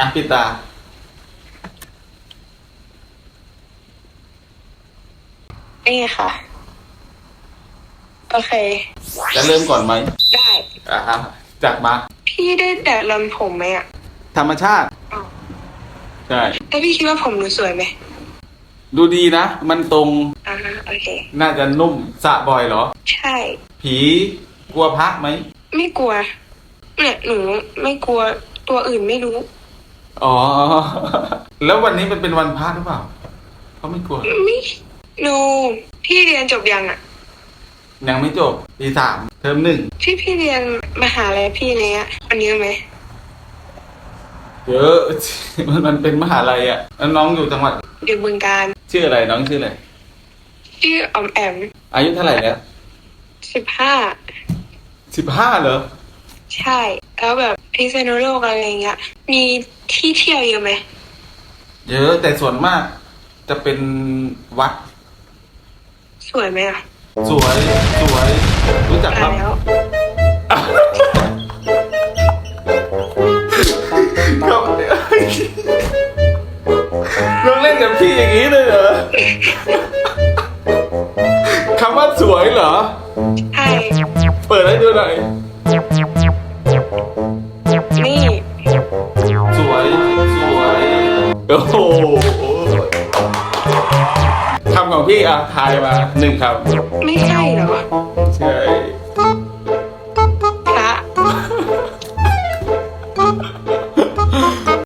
อะปิดตา นี่ค่ะ โอเค จะเริ่มก่อนไหมได้อะอะจัดมา พี่ได้แดดรอนผมไหมอะธรรมชาติ อ้าวใช่ แล้วพี่คิดว่าผมหนูสวยไหมดูดีนะ มันตรง อ่าโอเค น่าจะนุ่มสระบ่อยเหรอ ใช่ ผีกลัวพระไหม ไม่กลัวเนี่ยหนูไม่กลัวตัวอื่นไม่รู้ อ๋อ แล้ววันนี้มันเป็นวันพระหรือเปล่าเขาไม่กลัวไม่หนูพี่เรียนจบยังอะ ยังไม่จบปีสามเทอมหนึ่งที่พี่เรียนมหาลัยพี่เนี้ยอันนี้ไหมเยอะ มันมันเป็นมหาลัยอะแล้วน้องอยู่จังหวัดอยู่บึงการชื่ออะไรน้องชื่ออะไรชื่อออมแอม อายุเท่าไหร่แล้วสิบห้าสิบห้าเหรอ ใช่ แล้วแบบ พิษณุโลกอะไรเงี้ย มีที่เที่ยวเยอะไหมเยอะแต่ส่วนมากจะเป็นวัด สวยไหมอะสวยสวย รู้จักคตารับ ยแล้ว ครับน้องเล่นกับพี่อย่างนี้เลยเหรอ คำว่าสวยเหรอ ใช่ เปิดให้ดูหน่อย คำของพี่อะทายมาหนึ่งคำไม่ใช่เหรอ ใช่